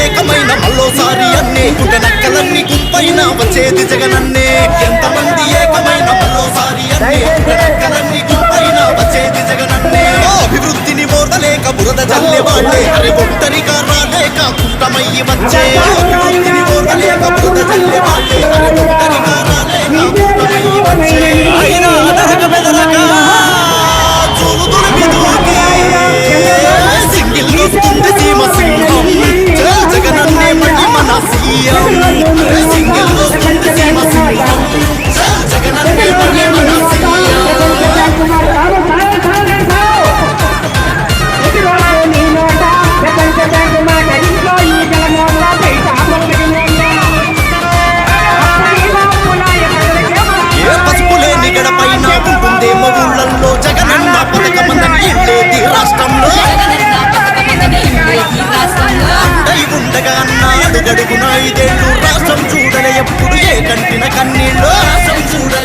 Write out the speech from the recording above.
ప్రత్యేకమైన మళ్ళోసారి అన్నే. పుట్టనక్కలన్నీ గుంపైన వచ్చేది జగనన్నే. ఎంతమంది ఏకమైన మళ్ళోసారి అన్నే. నక్కలన్నీ గుంపైన వచ్చేది జగనన్నే. అభివృద్ధిని మోదలేక బురద జల్లే వాళ్ళే. ఒంటరిగా రాలేక కుంటమయ్యి వచ్చే. 二十一 అడుగున